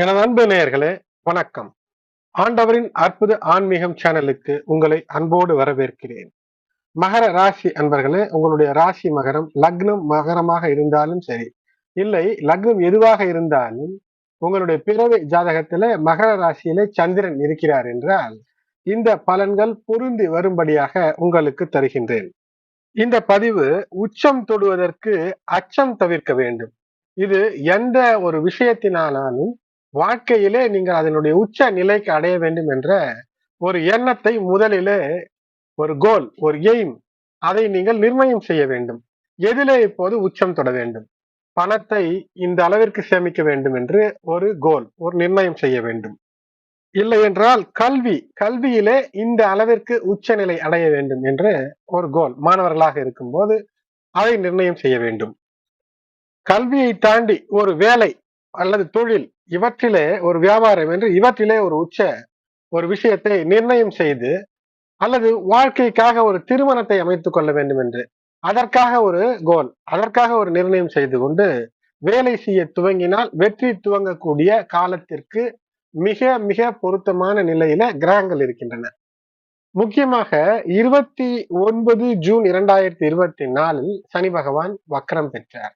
எனது அன்பு நேயர்களே வணக்கம். ஆண்டவரின் அற்புத ஆன்மீகம் சேனலுக்கு உங்களை அன்போடு வரவேற்கிறேன். மகர ராசி அன்பர்களே உங்களுடைய ராசி மகரம் லக்னம் மகரமாக இருந்தாலும் சரி இல்லை லக்னம் எதுவாக இருந்தாலும் உங்களுடைய பிறவி ஜாதகத்தில மகர ராசியிலே சந்திரன் இருக்கிறார் என்றால் இந்த பலன்கள் பொருந்தி வரும்படியாக உங்களுக்கு தருகின்றேன். இந்த பதிவு உச்சம் தொடுவதற்கு அச்சம் தவிர்க்க வேண்டும். இது எந்த ஒரு விஷயத்தினாலும் வாழ்க்கையிலே நீங்கள் அதனுடைய உச்ச நிலைக்கு அடைய வேண்டும் என்ற ஒரு எண்ணத்தை முதலிலே ஒரு கோல் ஒரு எய்ம் அதை நீங்கள் நிர்ணயம் செய்ய வேண்டும். எதிலே இப்போது உச்சம் தொட வேண்டும். பணத்தை இந்த அளவிற்கு சேமிக்க வேண்டும் என்று ஒரு கோல் ஒரு நிர்ணயம் செய்ய வேண்டும். இல்லை என்றால் கல்வி கல்வியிலே இந்த அளவிற்கு உச்சநிலை அடைய வேண்டும் என்று ஒரு கோல் மாணவர்களாக இருக்கும்போது அதை நிர்ணயம் செய்ய வேண்டும். கல்வியை தாண்டி ஒரு வேலை அல்லது தொழில் இவற்றிலே ஒரு வியாபாரம் என்று இவற்றிலே ஒரு உச்ச ஒரு விஷயத்தை நிர்ணயம் செய்து அல்லது வாழ்க்கைக்காக ஒரு திருமணத்தை அமைத்துக் கொள்ள வேண்டும் என்று அதற்காக ஒரு கோல் அதற்காக ஒரு நிர்ணயம் செய்து கொண்டு வேலை செய்ய துவங்கினால் வெற்றி துவங்கக்கூடிய காலத்திற்கு மிக மிக பொருத்தமான நிலையில கிரகங்கள் இருக்கின்றன. முக்கியமாக இருபத்தி ஒன்பது ஜூன் இரண்டாயிரத்தி இருபத்தி நாலில் சனி பகவான் வக்கரம் பெற்றார்.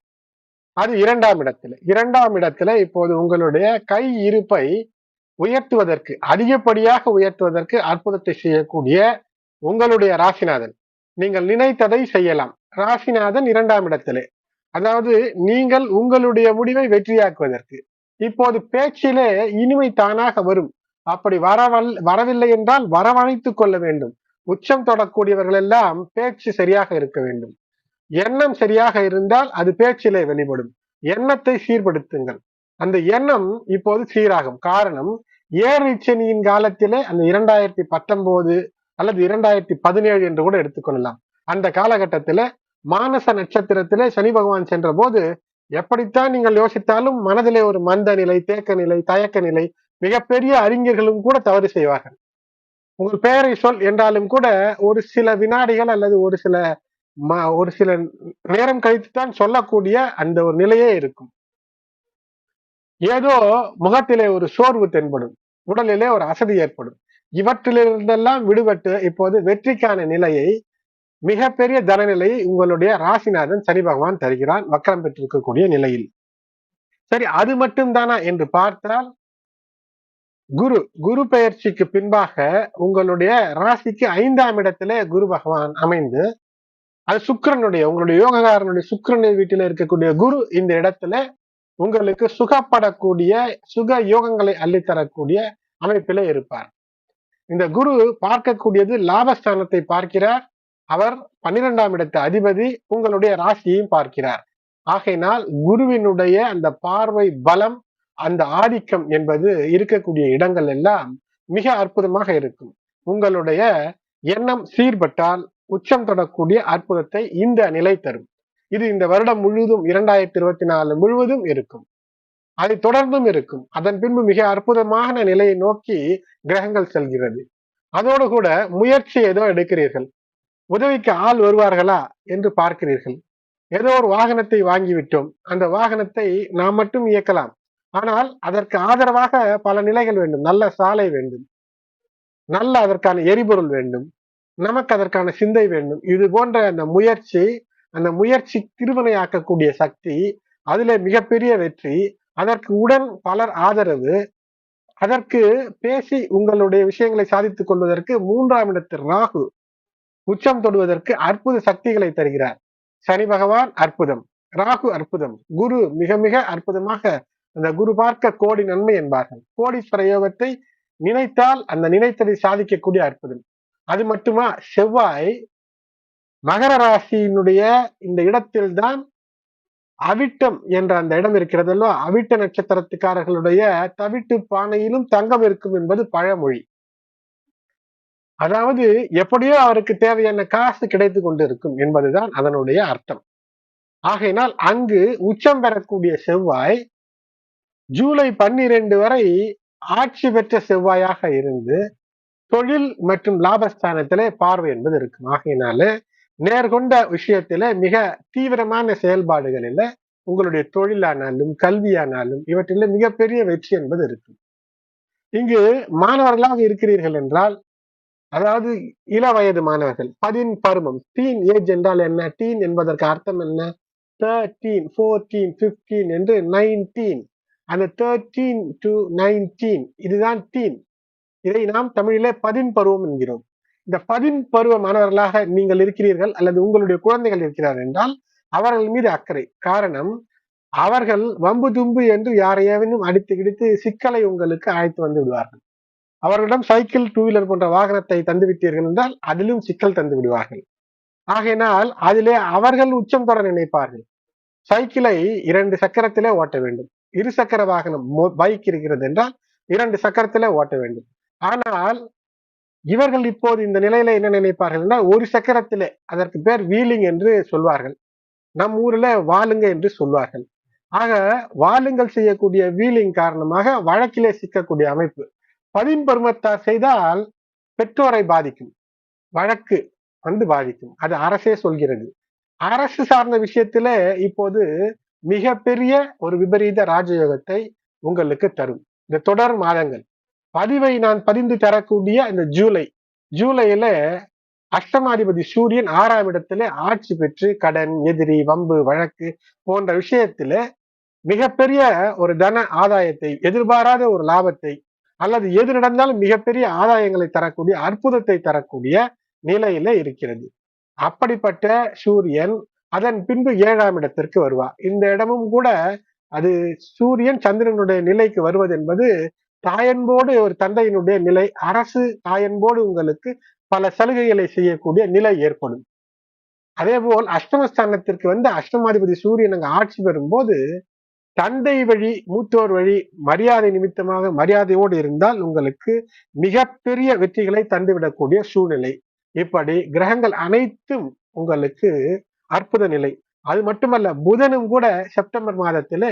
அது இரண்டாம் இடத்துல. இரண்டாம் இடத்துல இப்போது உங்களுடைய கை இருப்பை உயர்த்துவதற்கு அதிகப்படியாக உயர்த்துவதற்கு அற்புதத்தை செய்யக்கூடிய உங்களுடைய ராசிநாதன். நீங்கள் நினைத்ததை செய்யலாம். ராசிநாதன் இரண்டாம் இடத்திலே. அதாவது நீங்கள் உங்களுடைய முடிவை வெற்றியாக்குவதற்கு. இப்போது பேச்சிலே இனிமை தானாக வரும். அப்படி வரவல் வரவில்லை என்றால் வரவழைத்துக் கொள்ள வேண்டும். உச்சம் தொடக்கூடியவர்கள் எல்லாம் பேச்சு சரியாக இருக்க வேண்டும். எண்ணம் சரியாக இருந்தால் அது பேச்சிலே வெளிப்படும். எண்ணத்தை சீர்படுத்துங்கள். அந்த எண்ணம் இப்போது சீராகும். காரணம் ஏரிச்சனியின் காலத்திலே அந்த இரண்டாயிரத்தி பத்தொன்பது அல்லது இரண்டாயிரத்தி பதினேழு என்று கூட எடுத்துக்கொள்ளலாம் அந்த காலகட்டத்தில மானச நட்சத்திரத்திலே சனி பகவான் சென்ற போது எப்படித்தான் நீங்கள் யோசித்தாலும் மனதிலே ஒரு மந்த நிலை தேக்க நிலை தயக்க நிலை மிகப்பெரிய அறிஞர்களும் கூட தவறு செய்வார்கள். உங்கள் பெயரை சொல் என்றாலும் கூட ஒரு சில வினாடிகள் அல்லது ஒரு சில ஒரு சில நேரம் கழித்து தான் சொல்லக்கூடிய அந்த ஒரு நிலையே இருக்கும். ஏதோ முகத்திலே ஒரு சோர்வு தென்படும். உடலிலே ஒரு அசதி ஏற்படும். இவற்றிலிருந்தெல்லாம் விடுபட்டு இப்போது வெற்றிக்கான நிலையை மிகப்பெரிய தனநிலையை உங்களுடைய ராசிநாதன் சனி பகவான் தருகிறான் வக்கரம் பெற்றிருக்கக்கூடிய நிலையில். சரி அது மட்டும்தானா என்று பார்த்தால் குரு குரு பெயர்ச்சிக்கு பின்பாக உங்களுடைய ராசிக்கு ஐந்தாம் இடத்திலே குரு பகவான் அமைந்து அது சுக்கரனுடைய உங்களுடைய யோகக்காரனுடைய சுக்கரனுடைய வீட்டில இருக்கக்கூடிய குரு இந்த இடத்துல உங்களுக்கு சுகப்படக்கூடிய சுக யோகங்களை அள்ளித்தரக்கூடிய அமைப்பில இருப்பார். இந்த குரு பார்க்கக்கூடியது லாபஸ்தானத்தை பார்க்கிறார். அவர் பன்னிரெண்டாம் இடத்து அதிபதி உங்களுடைய ராசியையும் பார்க்கிறார். ஆகையினால் குருவினுடைய அந்த பார்வை பலம் அந்த ஆதிக்கம் என்பது இருக்கக்கூடிய இடங்கள் எல்லாம் மிக அற்புதமாக இருக்கும். உங்களுடைய எண்ணம் சீர்பட்டால் உச்சம் தொடக்கூடிய அற்புதத்தை இந்த நிலை தரும். இது இந்த வருடம் முழுவதும் இரண்டாயிரத்தி இருபத்தி நாலு முழுவதும் இருக்கும். அதை தொடர்ந்தும் இருக்கும். அதன் பின்பு மிக அற்புதமான நிலையை நோக்கி கிரகங்கள் செல்கிறது. அதோடு கூட முயற்சி ஏதோ எடுக்கிறீர்கள். உதவிக்கு ஆள் வருவார்களா என்று பார்க்கிறீர்கள். ஏதோ ஒரு வாகனத்தை வாங்கிவிட்டோம். அந்த வாகனத்தை நாம் மட்டும் இயக்கலாம். ஆனால் அதற்கு ஆதரவாக பல நிலைகள் வேண்டும். நல்ல சாலை வேண்டும். நல்ல அதற்கான எரிபொருள் வேண்டும். நமக்கு அதற்கான சிந்தை வேண்டும். இது போன்ற அந்த முயற்சி அந்த முயற்சி திருவினையாக்கக்கூடிய சக்தி அதுல மிகப்பெரிய வெற்றி. அதற்கு உடன் பலர் ஆதரவு. அதற்கு பேசி உங்களுடைய விஷயங்களை சாதித்துக் கொள்வதற்கு மூன்றாம் இடத்து ராகு உச்சம் தொடுவதற்கு அற்புத சக்திகளை தருகிறார். சனி பகவான் அற்புதம் ராகு அற்புதம். குரு மிக மிக அற்புதமாக அந்த குரு பார்க்க கோடி நன்மை என்பார்கள். கோடீஸ்வர யோகத்தை நினைத்தால் அந்த நினைத்ததை சாதிக்கக்கூடிய அற்புதம். அது மட்டுமா? செவ்வாய் மகர ராசியினுடைய இந்த இடத்தில்தான் அவிட்டம் என்ற அந்த இடம் இருக்கிறதல்லோ அவிட்ட நட்சத்திரத்துக்காரர்களுடைய தவிட்டு பானையிலும் தங்கம் இருக்கும் என்பது பழமொழி. அதாவது எப்படியோ அவருக்கு தேவையான காசு கிடைத்து கொண்டிருக்கும் என்பதுதான் அதனுடைய அர்த்தம். ஆகையினால் அங்கு உச்சம் பெறக்கூடிய செவ்வாய் ஜூலை பன்னிரண்டு வரை ஆட்சி பெற்ற செவ்வாயாக இருந்து தொழில் மற்றும் லாபஸ்தானத்திலே பார்வை என்பது இருக்கும். ஆகையினால நேர்கொண்ட விஷயத்தில மிக தீவிரமான செயல்பாடுகளில உங்களுடைய தொழிலானாலும் கல்வியானாலும் இவற்றில் மிகப்பெரிய வெற்றி என்பது இருக்கும். இங்கு மாணவர்களாக இருக்கிறீர்கள் என்றால் அதாவது இள வயது மாணவர்கள் பதின் பருவம் டீன் ஏஜ் என்றால் என்ன? டீன் என்பதற்கு அர்த்தம் என்ன? தேர்டீன் ஃபோர்டீன் பிப்டீன் என்று நைன்டீன் அந்த தேர்டீன் டு நைன்டீன் இதுதான் டீன் இதை நாம் தமிழிலே பதின் பருவம் என்கிறோம். இந்த பதின் பருவ மாணவர்களாக நீங்கள் இருக்கிறீர்கள் அல்லது உங்களுடைய குழந்தைகள் இருக்கிறார்கள் என்றால் அவர்கள் மீது அக்கறை. காரணம் அவர்கள் வம்பு தும்பு என்று யாரையாவினும் அடித்து கிடித்து சிக்கலை உங்களுக்கு அழைத்து வந்து விடுவார்கள். அவர்களிடம் சைக்கிள் டூ வீலர் போன்ற வாகனத்தை தந்து விட்டீர்கள் என்றால் அதிலும் சிக்கல் தந்து விடுவார்கள். ஆகையினால் அதிலே அவர்கள் உச்சம் தொட நினைப்பார்கள். சைக்கிளை இரண்டு சக்கரத்திலே ஓட்ட வேண்டும். இரு சக்கர வாகனம் பைக் இருக்கிறது என்றால் இரண்டு சக்கரத்திலே ஓட்ட வேண்டும். ஆனால் இவர்கள் இப்போது இந்த நிலையில என்ன நினைப்பார்கள்னா ஒரு சக்கரத்திலே அதற்கு பேர் வீலிங் என்று சொல்வார்கள். நம் ஊர்ல வாளுங்க என்று சொல்வார்கள். ஆக வாளுங்கள் செய்யக்கூடிய வீலிங் காரணமாக வழக்கிலே சிக்கக்கூடிய அமைப்பு. பதின் பருவத்தார் செய்தால் பெற்றோரை பாதிக்கும். வழக்கு வந்து பாதிக்கும். அது அரசே சொல்கிறது. அரசு சார்ந்த விஷயத்துல இப்போது மிகப்பெரிய ஒரு விபரீத ராஜயோகத்தை உங்களுக்கு தரும். இந்த தொடர் மாதங்கள். பதிவை நான் பதிந்து தரக்கூடிய இந்த ஜூலை ஜூலையில அஷ்டமாதிபதி சூரியன் ஆறாம் இடத்துல ஆட்சி பெற்று கடன் எதிரி வம்பு வழக்கு போன்ற விஷயத்துல மிகப்பெரிய ஒரு தன ஆதாயத்தை எதிர்பாராத ஒரு லாபத்தை அல்லது எது நடந்தாலும் மிகப்பெரிய ஆதாயங்களை தரக்கூடிய அற்புதத்தை தரக்கூடிய நிலையில இருக்கிறது. அப்படிப்பட்ட சூரியன் அதன் பின்பு ஏழாம் இடத்திற்கு வருவார். இந்த இடமும் கூட அது சூரியன் சந்திரனுடைய நிலைக்கு வருவது என்பது தாயன்போடு ஒரு தந்தையினுடைய நிலை அரசு தாயன்போடு உங்களுக்கு பல சலுகைகளை செய்யக்கூடிய நிலை ஏற்படும். அதே போல் அஷ்டமஸ்தானத்திற்கு வந்து அஷ்டமாதிபதி சூரியன் அங்கே ஆட்சி பெறும்போது தந்தை வழி மூத்தோர் வழி மரியாதை நிமித்தமாக மரியாதையோடு இருந்தால் உங்களுக்கு மிகப்பெரிய வெற்றிகளை தந்துவிடக்கூடிய சூழ்நிலை. இப்படி கிரகங்கள் அனைத்தும் உங்களுக்கு அற்புத நிலை. அது மட்டுமல்ல புதனும் கூட செப்டம்பர் மாதத்திலே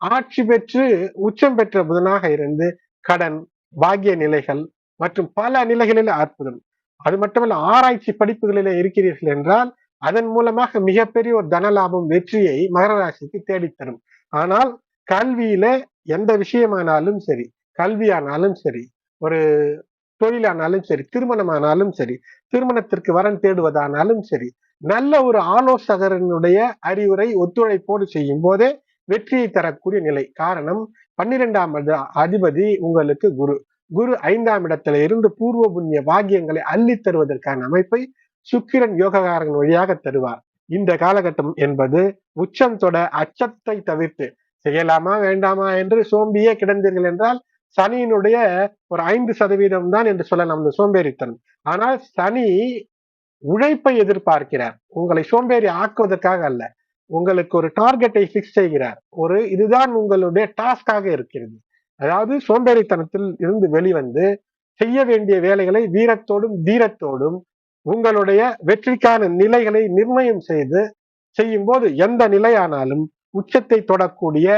ஆட்சி பெற்று உச்சம் பெற்ற புதனாக இருந்து கடன் பாக்கிய நிலைகள் மற்றும் பல நிலைகளில் அற்புதம். அது மட்டுமல்ல ஆராய்ச்சி படிப்புகளிலே இருக்கிறீர்கள் என்றால் அதன் மூலமாக மிகப்பெரிய ஒரு தனலாபம் வெற்றியை மகர ராசிக்கு தேடித்தரும். ஆனால் கல்வியில எந்த விஷயமானாலும் சரி கல்வியானாலும் சரி ஒரு தொழிலானாலும் சரி திருமணமானாலும் சரி திருமணத்திற்கு வரன் தேடுவதானாலும் சரி நல்ல ஒரு ஆலோசகரனுடைய அறிவுரை ஒத்துழைப்போடு செய்யும் போதே வெற்றியை தரக்கூடிய நிலை. காரணம் பன்னிரெண்டாம் அதிபதி உங்களுக்கு குரு. குரு ஐந்தாம் இடத்துல இருந்து பூர்வ புண்ணிய பாகியங்களை அள்ளி தருவதற்கான அமைப்பை சுக்கிரன் யோககாரன் வழியாக தருவார். இந்த காலகட்டம் என்பது உச்சம் தொட அச்சத்தை தவிர்த்து செய்யலாமா வேண்டாமா என்று சோம்பியே கிடந்தீர்கள் என்றால் சனியினுடைய ஒரு ஐந்து சதவீதம் தான் என்று சொல்லலாம் அந்த சோம்பேறித்தனம். ஆனால் சனி உழைப்பை எதிர்பார்க்கிறார். உங்களை சோம்பேறி ஆக்குவதற்காக அல்ல. உங்களுக்கு ஒரு டார்கெட்டை பிக்ஸ் செய்கிறார். ஒரு இதுதான் உங்களுடைய டாஸ்காக இருக்கிறது. அதாவது சோம்பேறித்தனத்தில் இருந்து வெளிவந்து செய்ய வேண்டிய வேலைகளை வீரத்தோடும் தீரத்தோடும் உங்களுடைய வெற்றிக்கான நிலைகளை நிர்ணயம் செய்து செய்யும் போது எந்த நிலையானாலும் உச்சத்தை தொடக்கூடிய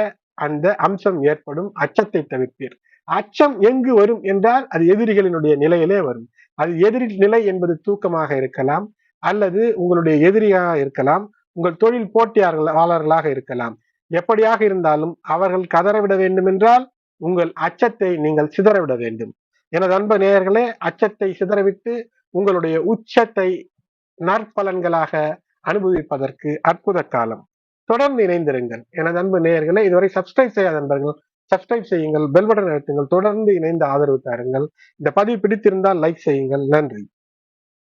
அந்த அம்சம் ஏற்படும். அச்சத்தை தவிர்ப்பீர். அச்சம் எங்கு வரும் என்றால் அது எதிரிகளினுடைய நிலையிலே வரும். அது எதிரி நிலை என்பது தூக்கமாக இருக்கலாம் அல்லது உங்களுடைய எதிரியாக இருக்கலாம் உங்கள் தொழில் போட்டியாளர்களாக இருக்கலாம். எப்படியாக இருந்தாலும் அவர்கள் கதறவிட வேண்டும் என்றால் உங்கள் அச்சத்தை நீங்கள் சிதறவிட வேண்டும். எனது அன்ப நேயர்களே அச்சத்தை சிதறவிட்டு உங்களுடைய உச்சத்தை நற்பலன்களாக அனுபவிப்பதற்கு அற்புத காலம். தொடர்ந்து இணைந்திருங்கள். எனது அன்பு நேயர்களை இதுவரை சப்ஸ்கிரைப் செய்யாத நண்பர்கள் சப்ஸ்கிரைப் செய்யுங்கள் பெல் பட்டன் அழுத்துங்கள் தொடர்ந்து இணைந்து ஆதரவு தாருங்கள். இந்த பதிவு பிடித்திருந்தால் லைக் செய்யுங்கள். நன்றி.